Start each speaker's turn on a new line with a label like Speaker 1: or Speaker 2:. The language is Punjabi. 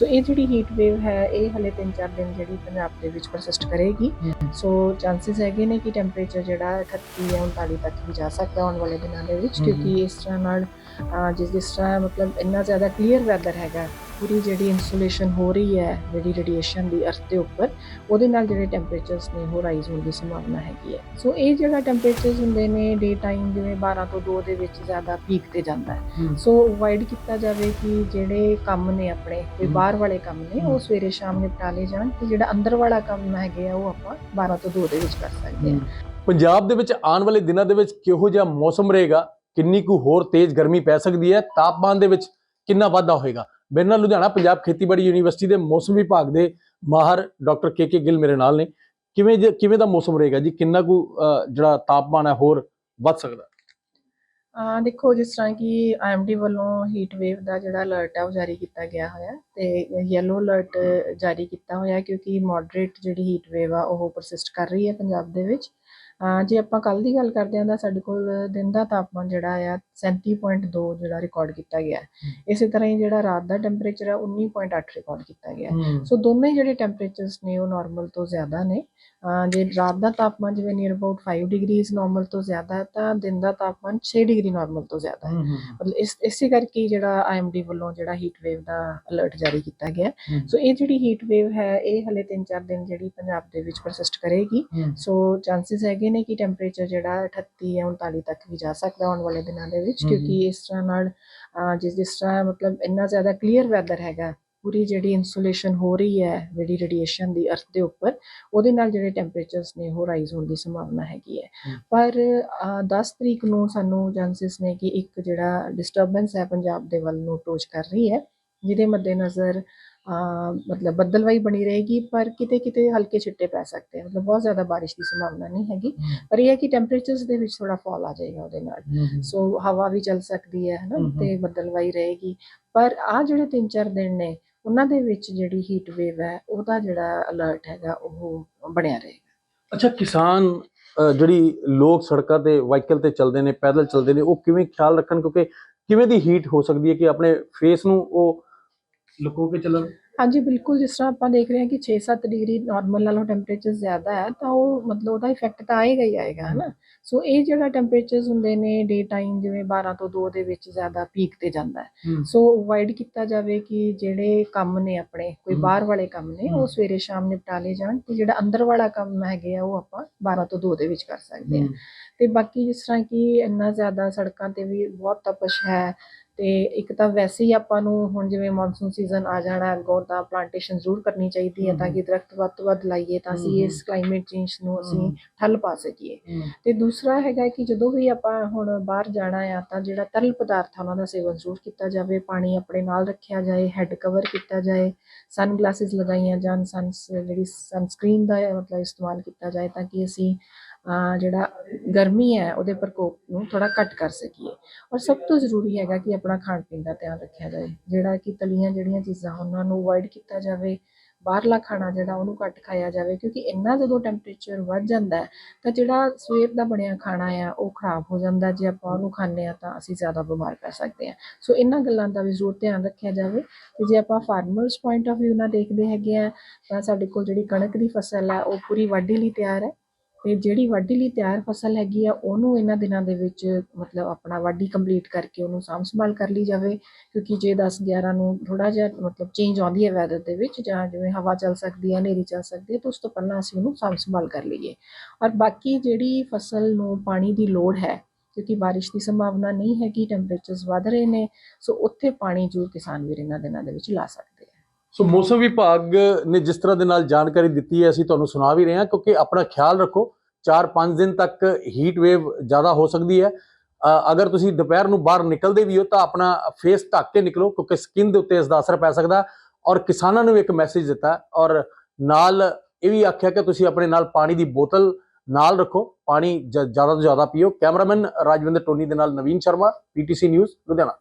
Speaker 1: ਸੋ ਇਹ ਜਿਹੜੀ ਹੀਟ ਵੇਵ ਹੈ ਇਹ ਹਲੇ 3-4 ਦਿਨ ਜਿਹੜੀ ਪੰਜਾਬ ਦੇ ਵਿੱਚ ਪਰਸਿਸਟ ਕਰੇਗੀ ਸੋ ਚਾਂਸਸ ਹੈਗੇ ਨੇ ਕਿ ਟੈਂਪਰੇਚਰ ਜਿਹੜਾ 38 ਜਾਂ 39 ਤੱਕ ਵੀ ਜਾ ਸਕਦਾ ਆਉਣ ਵਾਲੇ ਦਿਨਾਂ ਦੇ ਵਿੱਚ। ਕਿਉਂਕਿ ਇਸ ਤਰ੍ਹਾਂ ਨਾਲ ਜਿਸ ਜਿਸ ਤਰ੍ਹਾਂ ਮਤਲਬ ਇੰਨਾ ਜ਼ਿਆਦਾ ਕਲੀਅਰ ਵੈਦਰ ਹੈਗਾ ਪੂਰੀ ਜਿਹੜੀ ਇਨਸੂਲੇਸ਼ਨ ਹੋ ਰਹੀ ਹੈ ਜਿਹੜੀ ਰੇਡੀਏਸ਼ਨ ਦੀ ਅਰਥ ਦੇ ਉੱਪਰ ਉਹਦੇ ਨਾਲ ਜਿਹੜੇ ਟੈਂਪਰੇਚਰਸ ਨੇ ਉਹ ਰਾਈਜ਼ ਹੋਣ ਦੀ ਸੰਭਾਵਨਾ ਹੈਗੀ ਹੈ। ਸੋ ਇਹ ਜਿਹੜਾ ਟੈਂਪਰੇਚਰਸ ਹੁੰਦੇ ਨੇ ਡੇ ਟਾਈਮ ਜਿਵੇਂ 12 ਤੋਂ 2 ਦੇ ਵਿੱਚ ਜ਼ਿਆਦਾ ਪੀਕ ਤੇ ਜਾਂਦਾ ਹੈ। ਸੋ ਅਵੋਇਡ ਕੀਤਾ ਜਾਵੇ ਕਿ ਜਿਹੜੇ ਕੰਮ ਨੇ ਆਪਣੇ ਕੋਈ। ਬਾਹਰ ਵਾਲੇ ਕੰਮ ਨੇ ਉਹ ਸਵੇਰੇ ਸ਼ਾਮ ਨਿਪਟਾ ਲਏ ਜਾਣ ਤੇ ਜਿਹੜਾ ਅੰਦਰ ਵਾਲਾ ਕੰਮ ਹੈਗੇ ਆ ਉਹ ਆਪਾਂ 12 ਤੋਂ 2 ਦੇ ਵਿੱਚ ਕਰ ਸਕਦੇ ਹਾਂ।
Speaker 2: ਪੰਜਾਬ ਦੇ ਵਿੱਚ ਆਉਣ ਵਾਲੇ ਦਿਨਾਂ ਦੇ ਵਿੱਚ ਕਿਹੋ ਜਿਹਾ ਮੌਸਮ ਰਹੇਗਾ? ਕਿੰਨੀ ਕੁ ਹੋਰ ਤੇਜ਼ ਗਰਮੀ ਪੈ ਸਕਦੀ ਹੈ? ਤਾਪਮਾਨ ਦੇ ਵਿੱਚ ਕਿੰਨਾ ਵਾਧਾ ਹੋਏਗਾ? ਮੇਰੇ ਨਾਲ ਲੁਧਿਆਣਾ ਪੰਜਾਬ ਖੇਤੀਬਾੜੀ ਯੂਨੀਵਰਸਿਟੀ ਦੇ ਮੌਸਮ ਵਿਭਾਗ ਦੇ ਮਾਹਰ ਡਾਕਟਰ ਕੇ ਕੇ ਗਿੱਲ ਮੇਰੇ ਨਾਲ ਨੇ। ਕਿਵੇਂ ਕਿਵੇਂ ਦਾ ਮੌਸਮ ਰਹੇਗਾ ਜੀ? ਕਿੰਨਾ ਕੁ ਜਿਹੜਾ ਤਾਪਮਾਨ ਹੈ ਹੋਰ ਵੱਧ ਸਕਦਾ?
Speaker 1: ਆ ਦੇਖੋ ਜਿਸ ਤਰ੍ਹਾਂ ਕਿ ਆਈਐਮਡੀ ਵੱਲੋਂ ਹੀਟ ਵੇਵ ਦਾ ਜਿਹੜਾ ਅਲਰਟ ਹੈ ਉਹ ਜਾਰੀ ਕੀਤਾ ਗਿਆ ਹੋਇਆ ਤੇ ਯੈਲੋ ਅਲਰਟ ਜਾਰੀ ਕੀਤਾ ਹੋਇਆ ਕਿਉਂਕਿ ਮੋਡਰੇਟ ਜਿਹੜੀ ਹੀਟ ਵੇਵ ਆ ਉਹ ਪਰਸਿਸਟ ਕਰ ਰਹੀ ਹੈ ਪੰਜਾਬ ਦੇ ਵਿੱਚ। ਜੇ ਆਪਾਂ ਕੱਲ ਦੀ ਗੱਲ ਕਰਦੇ ਹਾਂ ਤਾਂ ਸਾਡੇ ਕੋਲ ਦਿਨ ਦਾ ਤਾਪਮਾਨ ਜਿਹੜਾ ਆ 37.2 ਜਿਹੜਾ ਰਿਕਾਰਡ ਕੀਤਾ ਗਿਆ। ਇਸੇ ਤਰ੍ਹਾਂ ਹੀ ਜਿਹੜਾ ਰਾਤ ਦਾ ਟੈਂਪਰੇਚਰ ਹੈ 19.8 ਰਿਕਾਰਡ ਕੀਤਾ ਗਿਆ। ਸੋ ਦੋਨੇ ਜਿਹੜੇ ਟੈਂਪਰੇਚਰਸ ਨੇ ਉਹ ਨਾਰਮਲ ਤੋਂ ਜ਼ਿਆਦਾ ਨੇ। ਜੇ ਰਾਤ ਦਾ ਤਾਪਮਾਨ ਜਿਵੇਂ ਨੀਅਰ ਅਬਾਊਟ 5 ਡਿਗਰੀਜ਼ ਨਾਰਮਲ ਤੋਂ ਜ਼ਿਆਦਾ ਹੈ ਤਾਂ ਦਿਨ ਦਾ ਤਾਪਮਾਨ 6 ਡਿਗਰੀ ਨਾਰਮਲ ਤੋਂ ਜ਼ਿਆਦਾ ਹੈ। ਮਤਲਬ ਇਸ ਇਸੇ ਕਰਕੇ ਜਿਹੜਾ ਆਈਐਮਡੀ ਵੱਲੋਂ ਜਿਹੜਾ ਹੀਟ ਵੇਵ ਦਾ ਅਲਰਟ ਜਾਰੀ ਕੀਤਾ ਗਿਆ। ਸੋ ਇਹ ਜਿਹੜੀ ਹੀਟ ਵੇਵ ਹੈ ਇਹ ਹਲੇ 3-4 ਦਿਨ ਜਿਹੜੀ ਪੰਜਾਬ ਦੇ ਵਿੱਚ ਪਰਸਿਸਟ ਕਰੇਗੀ। ਸੋ ਚਾਂਸਸ ਹੈਗੇ ਨੇ ਕਿ ਟੈਂਪਰੇਚਰ ਜਿਹੜਾ 38 ਜਾਂ 39 ਤੱਕ ਵੀ ਜਾ ਸਕਦਾ ਆਉਣ ਵਾਲੇ ਦਿਨਾਂ ਦੇ ਵਿੱਚ। ਕਿਉਂਕਿ ਇਸ ਤਰ੍ਹਾਂ ਨਾਲ ਜਿਸ ਜਿਸ ਤਰ੍ਹਾਂ ਮਤਲਬ ਇੰਨਾ ਜ਼ਿਆਦਾ ਕਲੀਅਰ ਵੈਦਰ ਹੈਗਾ ਪੂਰੀ ਜਿਹੜੀ ਇਨਸੂਲੇਸ਼ਨ ਹੋ ਰਹੀ ਹੈ ਜਿਹੜੀ ਰੇਡੀਏਸ਼ਨ ਦੀ ਅਰਥ ਦੇ ਉੱਪਰ ਉਹਦੇ ਨਾਲ ਜਿਹੜੇ ਟੈਂਪਰੇਚਰਸ ਨੇ ਉਹ ਰਾਈਜ਼ ਹੋਣ ਦੀ ਸੰਭਾਵਨਾ ਹੈਗੀ ਹੈ। ਪਰ ਅਹ, 10 ਤਰੀਕ ਨੂੰ ਸਾਨੂੰ ਚਾਂਸਸ ਨੇ ਕਿ ਇੱਕ ਜਿਹੜਾ ਡਿਸਟਰਬੈਂਸ ਹੈ ਪੰਜਾਬ ਦੇ ਵੱਲ ਨੂੰ ਅਪਰੋਚ ਕਰ ਰਹੀ ਹੈ ਜਿਹਦੇ ਮੱਦੇਨਜ਼ਰ ਮਤਲਬ ਬੱਦਲਵਾਈ ਬਣੀ ਰਹੇਗੀ ਪਰ ਕਿਤੇ ਕਿਤੇ ਹਲਕੇ ਛਿੱਟੇ ਪੈ ਸਕਦੇ ਆ। ਮਤਲਬ ਬਹੁਤ ਜ਼ਿਆਦਾ ਬਾਰਿਸ਼ ਦੀ ਸੰਭਾਵਨਾ ਨਹੀਂ ਹੈਗੀ। ਪਰ ਇਹ ਹੈ ਕਿ ਟੈਂਪਰੇਚਰਸ ਦੇ ਵਿੱਚ ਥੋੜਾ ਫਾਲ ਆ ਜਾਏਗਾ ਉਹਦੇ ਨਾਲ। ਸੋ ਹਵਾ ਵੀ ਚੱਲ ਸਕਦੀ ਹੈ ਹਨਾ। ਤੇ ਬੱਦਲਵਾਈ ਰਹੇਗੀ। ਪਰ ਆ ਜਿਹੜੇ 3-4 ਦਿਨ ਨੇ ਉਹਨਾਂ ਦੇ ਵਿੱਚ ਜਿਹੜੀ ਹੀਟ ਵੇਵ ਹੈ ਉਹਦਾ ਜਿਹੜਾ ਅਲਰਟ ਹੈਗਾ ਉਹ ਬਣਿਆ ਰਹੇਗਾ।
Speaker 2: ਅੱਛਾ ਕਿਸਾਨ ਜਿਹੜੀ ਲੋਕ ਸੜਕਾਂ ਤੇ ਵਾਹੀਕਲ ਤੇ ਚੱਲਦੇ ਨੇ ਪੈਦਲ ਚੱਲਦੇ ਨੇ ਉਹ ਕਿਵੇਂ ਖਿਆਲ ਰੱਖਣ? ਕਿਉਂਕਿ ਕਿਵੇਂ ਦੀ ਹੀਟ ਹੋ ਸਕਦੀ ਹੈ ਕਿ ਆਪਣੇ ਫੇਸ ਨੂੰ ਉਹ ਲੁਕੋ ਕੇ ਚੱਲਣ
Speaker 1: ਹਾਂਜੀ ਬਿਲਕੁਲ ਜਿਸ ਤਰ੍ਹਾਂ ਆਪਾਂ ਦੇਖ ਰਹੇ ਹਾਂ ਕਿ 6-7 ਡਿਗਰੀ ਨਾਰਮਲ ਨਾਲੋਂ ਟੈਂਪਰੇਚਰ ਜ਼ਿਆਦਾ ਹੈ ਤਾਂ ਉਹ ਮਤਲਬ ਉਹਦਾ ਇਫੈਕਟ ਤਾਂ ਆਏਗਾ ਹੀ ਆਏਗਾ ਹਨਾ? ਸੋ ਇਹ ਜਿਹੜਾ ਟੈਂਪਰੇਚਰਸ ਹੁੰਦੇ ਨੇ ਡੇ ਟਾਈਮ ਜਿਵੇਂ 12 ਤੋਂ 2 ਦੇ ਵਿੱਚ ਜ਼ਿਆਦਾ ਪੀਕ ਤੇ ਜਾਂਦਾ ਹੈ। ਸੋ ਅਵੋਇਡ ਕੀਤਾ ਜਾਵੇ ਕਿ ਜਿਹੜੇ ਕੰਮ ਨੇ ਆਪਣੇ ਕੋਈ। ਬਾਹਰ ਵਾਲੇ ਕੰਮ ਨੇ ਉਹ। ਸਵੇਰੇ ਸ਼ਾਮ ਨਿਪਟਾ ਲਏ ਜਾਣ ਤੇ ਜਿਹੜਾ ਅੰਦਰ ਵਾਲਾ ਕੰਮ ਹੈਗੇ ਆ ਉਹ ਆਪਾਂ 12 ਤੋਂ 2 ਦੇ ਵਿੱਚ ਕਰ ਸਕਦੇ ਹਾਂ। ਤੇ ਬਾਕੀ ਜਿਸ ਤਰ੍ਹਾਂ ਕਿ ਇੰਨਾ ਜ਼ਿਆਦਾ ਸੜਕਾਂ ਤੇ ਵੀ ਬਹੁਤ ਤਪਸ਼ ਹੈ ਤੇ ਇੱਕ ਤਾਂ ਵੈਸੇ ਹੀ ਆਪਾਂ ਨੂੰ ਹੁਣ ਜਿਵੇਂ ਮੌਨਸੂਨ ਸੀਜ਼ਨ ਆ ਜਾਣਾ ਅੱਗੋਂ ਤਾਂ ਪਲਾਂਟੇਸ਼ਨ ਜ਼ਰੂਰ ਕਰਨੀ ਚਾਹੀਦੀ ਹੈ ਤਾਂ ਕਿ ਦਰਖਤ ਵੱਧ ਤੋਂ ਵੱਧ ਲਾਈਏ ਤਾਂ ਅਸੀਂ ਇਸ ਕਲਾਈਮੇਟ ਚੇਂਜ ਨੂੰ ਅਸੀਂ ਠੱਲ ਪਾ ਸਕੀਏ। ਤੇ ਦੂਸਰਾ ਹੈਗਾ ਕਿ ਜਦੋਂ ਵੀ ਆਪਾਂ ਹੁਣ ਬਾਹਰ ਜਾਣਾ ਆ ਤਾਂ ਜਿਹੜਾ ਤਰਲ ਪਦਾਰਥ ਉਹਨਾਂ ਦਾ ਸੇਵਨ ਜ਼ਰੂਰ ਕੀਤਾ ਜਾਵੇ ਪਾਣੀ ਆਪਣੇ ਨਾਲ ਰੱਖਿਆ ਜਾਏ ਹੈੱਡ ਕਵਰ ਕੀਤਾ ਜਾਏ ਸਨ ਗਲਾਸਿਸ ਲਗਾਈਆਂ ਜਾਣ ਸਨ ਜਿਹੜੀ ਸਨਸਕ੍ਰੀਨ ਦਾ ਮਤਲਬ ਇਸਤੇਮਾਲ ਕੀਤਾ ਜਾਏ ਤਾਂ ਕਿ ਅਸੀਂ ਜਿਹੜਾ ਗਰਮੀ ਹੈ, ਉਹਦੇ ਪ੍ਰਕੋਪ ਨੂੰ ਥੋੜਾ ਘੱਟ ਕਰ ਸਕੀਏ। ਔਰ ਸਭ ਤੋਂ ਜ਼ਰੂਰੀ ਹੈਗਾ ਕਿ ਆਪਣਾ ਖਾਣ ਪੀਣ ਦਾ ਧਿਆਨ ਰੱਖਿਆ ਜਾਏ। ਜਿਹੜਾ ਕਿ ਤਲੀਆਂ ਜਿਹੜੀਆਂ ਚੀਜ਼ਾਂ ਉਹਨਾਂ ਨੂੰ ਅਵੋਇਡ ਕੀਤਾ ਜਾਵੇ, ਬਾਹਰਲਾ ਖਾਣਾ ਜਿਹੜਾ ਉਹਨੂੰ ਘੱਟ ਖਾਇਆ ਜਾਵੇ, ਕਿਉਂਕਿ ਇੰਨਾ ਜਦੋਂ ਟੈਂਪਰੇਚਰ ਵੱਧ ਜਾਂਦਾ ਤਾਂ ਜਿਹੜਾ ਸਵੇਰ ਦਾ ਬਣਿਆ ਖਾਣਾ ਆ, ਉਹ ਖਰਾਬ ਹੋ ਜਾਂਦਾ। ਜੇ ਆਪਾਂ ਉਹਨੂੰ ਖਾਂਦੇ ਆ ਤਾਂ ਅਸੀਂ ਜ਼ਿਆਦਾ ਬਿਮਾਰ ਪੈ ਸਕਦੇ ਹਾਂ। ਸੋ ਇਹਨਾਂ ਗੱਲਾਂ ਦਾ ਵੀ ਜ਼ਰੂਰ ਧਿਆਨ ਰੱਖਿਆ ਜਾਵੇ। ਤੇ ਜੇ ਆਪਾਂ ਫਾਰਮਰਸ ਪੁਆਇੰਟ ਆਫ View ਨਾਲ ਦੇਖਦੇ ਹੈਗੇ ਆ ਤਾਂ ਸਾਡੇ ਕੋਲ ਜਿਹੜੀ ਕਣਕ ਦੀ ਫਸਲ ਹੈ, ਉਹ ਪੂਰੀ ਵਾਢੀ ਲਈ ਤਿਆਰ ਹੈ। ਤੇ ਜਿਹੜੀ ਵਾਢੀ ਲਈ ਤਿਆਰ ਫਸਲ ਹੈਗੀ ਆ, ਉਹਨੂੰ ਇਹਨਾਂ ਦਿਨਾਂ ਦੇ ਵਿੱਚ ਮਤਲਬ ਆਪਣਾ ਵਾਢੀ ਕੰਪਲੀਟ ਕਰਕੇ ਉਹਨੂੰ ਸਾਂਭ ਸੰਭਾਲ ਕਰ ਲਈ ਜਾਵੇ, ਕਿਉਂਕਿ ਜੇ 10 11 ਨੂੰ ਥੋੜਾ ਜਿਹਾ ਮਤਲਬ ਚੇਂਜ ਆਉਂਦੀ ਹੈ ਵੈਦਰ ਦੇ ਵਿੱਚ ਜਾਂ ਜਿਵੇਂ ਹਵਾ ਚੱਲ ਸਕਦੀ ਹੈ, ਹਨੇਰੀ ਚੱਲ ਸਕਦੀ ਹੈ, ਤਾਂ ਉਸ ਤੋਂ ਪਹਿਲਾਂ ਅਸੀਂ ਉਹਨੂੰ ਸਾਂਭ ਸੰਭਾਲ ਕਰ ਲਈਏ। ਔਰ ਬਾਕੀ ਜਿਹੜੀ ਫਸਲ ਨੂੰ ਪਾਣੀ ਦੀ ਲੋੜ ਹੈ, ਕਿਉਂਕਿ ਬਾਰਿਸ਼ ਦੀ ਸੰਭਾਵਨਾ ਨਹੀਂ ਹੈਗੀ ਟੈਂਪਰੇਚਰਸ ਵਧ ਰਹੇ ਨੇ, ਸੋ ਉੱਥੇ ਪਾਣੀ ਜ਼ਰੂਰ ਕਿਸਾਨ ਵੀਰ ਇਹਨਾਂ ਦਿਨਾਂ ਦੇ ਵਿੱਚ ਲਾ ਸਕਦੇ ਆ।
Speaker 2: ਸੋ ਮੌਸਮ ਵਿਭਾਗ ਨੇ ਜਿਸ ਤਰ੍ਹਾਂ ਦੇ ਨਾਲ ਜਾਣਕਾਰੀ ਦਿੱਤੀ ਹੈ, ਅਸੀਂ ਤੁਹਾਨੂੰ ਸੁਣਾ ਵੀ ਰਹੇ ਹਾਂ, ਕਿਉਂਕਿ ਆਪਣਾ ਖਿਆਲ ਰੱਖੋ 4-5 ਦਿਨ ਤੱਕ ਹੀਟ ਵੇਵ ਜ਼ਿਆਦਾ ਹੋ ਸਕਦੀ ਹੈ। ਅਗਰ ਤੁਸੀਂ ਦੁਪਹਿਰ ਨੂੰ ਬਾਹਰ ਨਿਕਲਦੇ ਵੀ ਹੋ ਤਾਂ ਆਪਣਾ ਫੇਸ ਢੱਕ ਕੇ ਨਿਕਲੋ ਕਿਉਂਕਿ ਸਕਿਨ ਦੇ ਉੱਤੇ ਇਸ ਦਾ ਅਸਰ ਪੈ ਸਕਦਾ। ਔਰ ਕਿਸਾਨਾਂ ਨੂੰ ਇੱਕ ਮੈਸੇਜ ਦਿੱਤਾ ਔਰ ਨਾਲ ਇਹ ਵੀ ਆਖਿਆ ਕਿ ਤੁਸੀਂ ਆਪਣੇ ਨਾਲ ਪਾਣੀ ਦੀ ਬੋਤਲ ਨਾਲ ਰੱਖੋ। ਪਾਣੀ ਜ- ਜ਼ਿਆਦਾ ਤੋਂ ਜ਼ਿਆਦਾ ਪੀਓ। ਕੈਮਰਾਮੈਨ ਰਾਜਵਿੰਦਰ ਟੋਨੀ ਦੇ ਨਾਲ ਨਵੀਨ ਸ਼ਰਮਾ ਪੀਟੀਸੀ ਨਿਊਜ਼, ਲੁਧਿਆਣਾ।